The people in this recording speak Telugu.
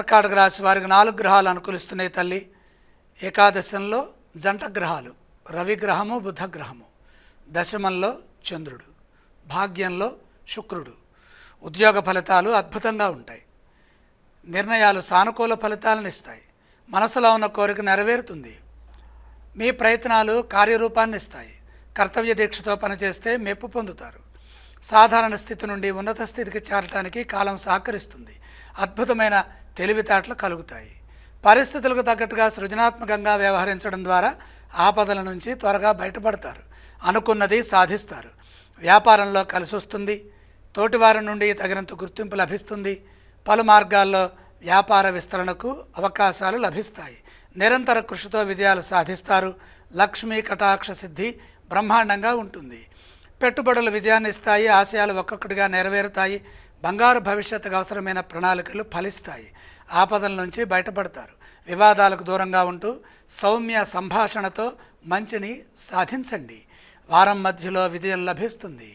కర్కాటక రాశి వారికి నాలుగు గ్రహాలు అనుకూలిస్తున్నాయి తల్లి. ఏకాదశంలో జంట గ్రహాలు రవి గ్రహము బుధ గ్రహము. దశమంలో చంద్రుడు భాగ్యంలో శుక్రుడు. ఉద్యోగ ఫలితాలు అద్భుతంగా ఉంటాయి. నిర్ణయాలు సానుకూల ఫలితాలను ఇస్తాయి. మనసులో ఉన్న కోరిక నెరవేరుతుంది. మీ ప్రయత్నాలు కార్యరూపాన్ని ఇస్తాయి. కర్తవ్య దీక్షతో పనిచేస్తే మెప్పు పొందుతారు. సాధారణ స్థితి నుండి ఉన్నత స్థితికి చేరటానికి కాలం సహకరిస్తుంది. అద్భుతమైన తెలివితేటలు కలుగుతాయి. పరిస్థితులకు తగ్గట్టుగా సృజనాత్మకంగా వ్యవహరించడం ద్వారా ఆపదల నుంచి త్వరగా బయటపడతారు. అనుకున్నది సాధిస్తారు. వ్యాపారంలో కలిసి వస్తుంది తోటివారి నుండి తగినంత గుర్తింపు లభిస్తుంది. పలు మార్గాల్లో వ్యాపార విస్తరణకు అవకాశాలు లభిస్తాయి. నిరంతర కృషితో విజయాలు సాధిస్తారు. లక్ష్మీ కటాక్ష సిద్ధి బ్రహ్మాండంగా ఉంటుంది. పెట్టుబడులు విజయాన్ని ఇస్తాయి ఆశయాలు ఒక్కొక్కటిగా నెరవేరుతాయి. బంగారు భవిష్యత్తుకు అవసరమైన ప్రణాళికలు ఫలిస్తాయి. ఆపదల నుంచి బయటపడతారు. వివాదాలకు దూరంగా ఉంటూ సౌమ్య సంభాషణతో మంచిని సాధించండి. వారం మధ్యలో విజయం లభిస్తుంది.